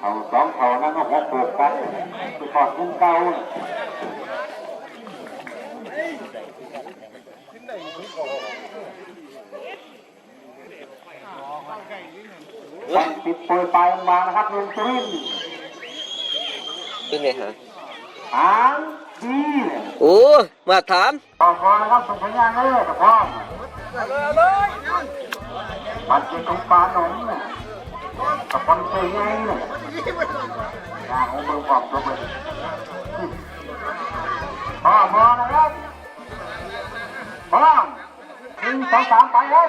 เอาสองเขานั่นก็หัวโขกกันไปถอดคุ้มเก่าน่ะวันติดโปรยปลายลงมานะครับเมืองสุรินทร์เป็นไงฮะหางดีเนี่ยโอ้มาถามต่อพอนะครับส่งสัญญาณเลยกับพ่อปัดเจ็บของปลาหนองเนี่ยกับคนเตยไงเนี่ย ยางของเมืองความจบเลยพ่อพอนะครับพร้อมหนึ่งสองสามไปครับ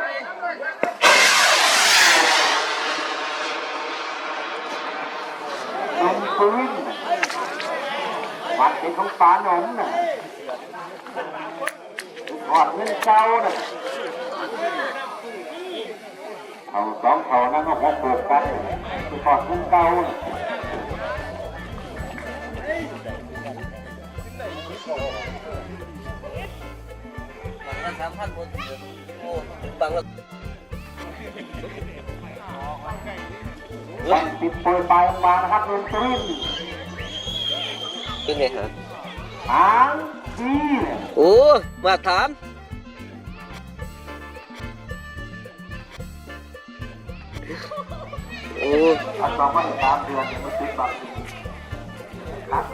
ลงปืนปัดเจ็บของปลาหนองเนี่ยถอดเงินเจ้าน่ะ เอาสองเขานั่นก็หัวโขกกันไปถอดเงินเก่าน่ะสามพันคนโอ้บังล้ววันติดโปรยปลายมานะครับเมืองสุรินทร์เป็นไงฮะหางดีโอ้มาถาม อันต่อมาอีกสามเดือนเนี่ยมันติดบัตรครับ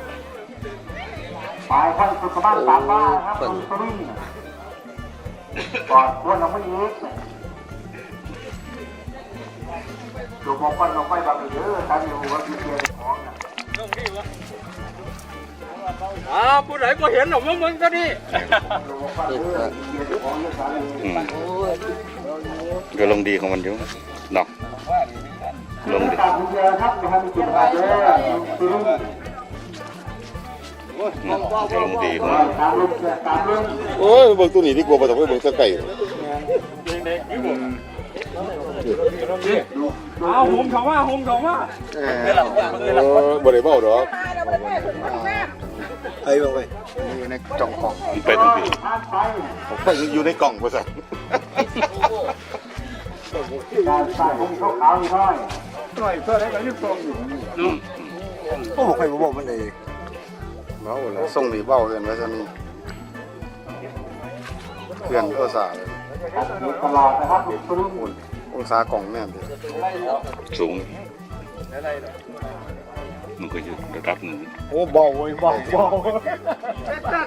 ปลายพันสุขบ้านสามบ้านนะครับเมืองสุรินทร์น่ะก่อนควรเราไม่เอกเนี่ยดูมองกันเราไม่บางเยอะท่านอยู่ว่ามีเพียงของน่ะอ่าผู้ใดก็เห็นหรอกว่ามึงก็นี่อืมก็ลงดีของมันอยู่เนาะ ลงดีครับเยอะครับนะครับมีจุดอะไรเยอะคือรุ่งเนาะก็ลงดีของมันตามรุ่งตามรุ่งโอ้ยเบิ่งตัวนี้ดีกว่าบ่ต้องไปเบิ่งตะไก่เอาหุมเขาว่าหุมเขาว่าเออบ่ได้เว้าดอไอ้บิ่งไปอยู่ในจ่องกล่องไปตรงที่ทางไปอยู่ในกล่องบ่ซั่นการใส่ของเขาขาว น้อยโอ้ใครบ่บอกมันเองเว้าแล้วส่งหนี่เว้าเอิ้ว่าซั่นนี่เพื่อนโอซาเลยอยู่ตลอดนะครับคือรุ่งองศากล่องแม่นสูงมันก็อยู่ระดับหนึ่งโอ้เบาเว้ยเบาเบา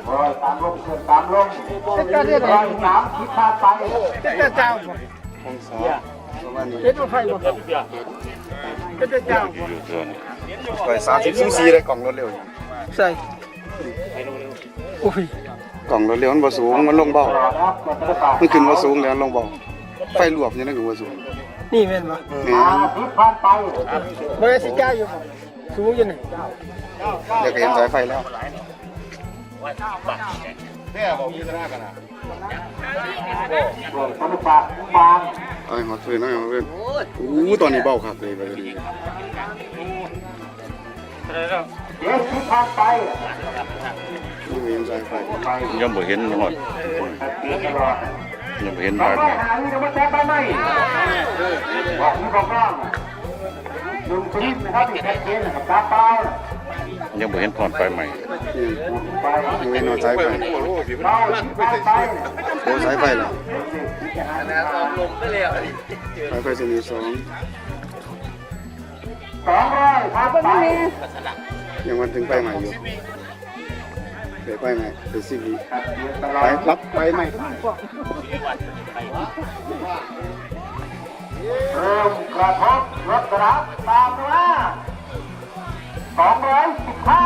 โอ้ยตามรุ่งเกินตามรุ่งร้อยสามคิดพาไปองศาประมาณนี้อยู่ เท่านี้าบ่ไป30 cc ได้กล่องรถเร็วอยู่ใส่กล่องรถเร็วมันบ่สูงมันลงเบามันขึ้นบ่สูงแล้วลงเบาไฟรวบยังได้ก็บ่สูงนี่แม่นบ่แม่อ่านไปบ่ได้สิจ้าอยู่สูงอยู่นี่เดี๋ยวก็เห็นสายไฟแล้วโดยคนากบาง เอาให้มาคืนเอาให้มาคืนอู้ตอนนี้เบาคักเลยไปดีเดี๋ยวคิดพาไปนี่เห็นสายไฟไปยังบ่เห็นหอดตลอดยังบ่เห็นมาบาดว่าแผลหานี่จะมาแจ้งได้ไหมบอกนี่บอกร่างลุงชีพนะครับที่ชัดเจนนะครับตาเปล่ายังบ่เห็นพรไฟใหม่นี่ไปยังไม่นอนสายไฟเล่าที่พาไปโอ้สายไฟเหรอ คณะสองลงไปแล้วแล้วก็จะมีสองสองร้อยครับไปยังวันถึงไปใหม่อยู่ไปไปไหม่ไปซีบีไปรับไปใหม่เริ่มกระทบรถกระบตามมาสองร้อยสิบห้า